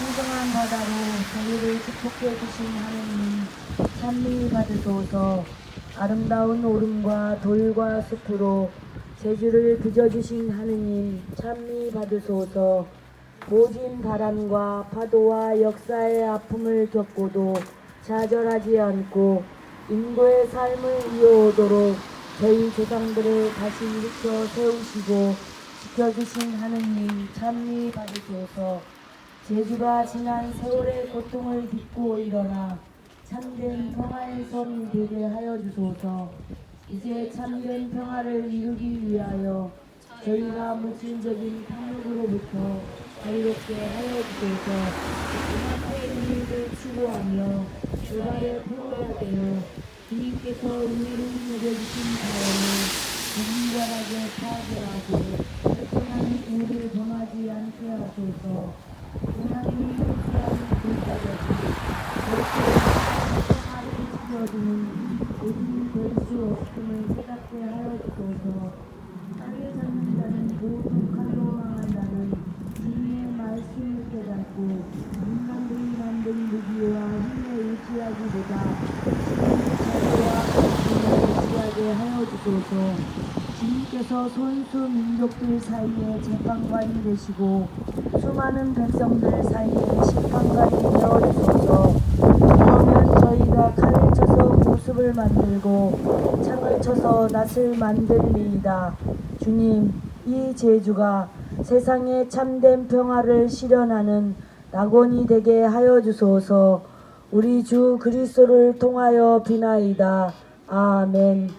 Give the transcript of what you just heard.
풍성한 바다로 저희를 축복해 주신 하느님 찬미 받으소서. 아름다운 오름과 돌과 숲으로 제주를 빚어주신 하느님 찬미 받으소서. 모진 바람과 파도와 역사의 아픔을 겪고도 좌절하지 않고 인도의 삶을 이어오도록 저희 조상들을 다시 일으켜 세우시고 지켜주신 하느님 찬미 받으소서 제주가 지난 세월의 고통을 딛고 일어나 참된 평화의 섬이 되게 하여 주소서. 이제 참된 평화를 이루기 위하여 저희가 물질적인 탐욕으로부터 자유롭게 하여 주소서. 음악의 의미를 추구하며 주발의 표가 되어 주님께서 은혜를 내려주신 자연을 무분별하게 파괴하고 활동하는 우를 범하지 않게 하소서 하나님이 호시하는 불자들이 절대 모든 될수 없음을 깨닫게 하여 주소서 땅에 사는 자는 모두 칼로 망한다는 주님의 말씀을 깨닫고 인간들이 만든 무기와 힘에 의지하기보다 자유와 의지하게 하여 주소서 주님께서 손수 민족들 사이에 재판관이 되시고 수많은 백성들 사이에 심판관이 되어주소서 그러면 저희가 칼을 쳐서 모습을 쳐서. 낫을 만들리이다. 주님 이 제주가 세상에 참된 평화를 실현하는 낙원이 되게 하여 주소서. 우리 주 그리스도를 통하여 비나이다. 아멘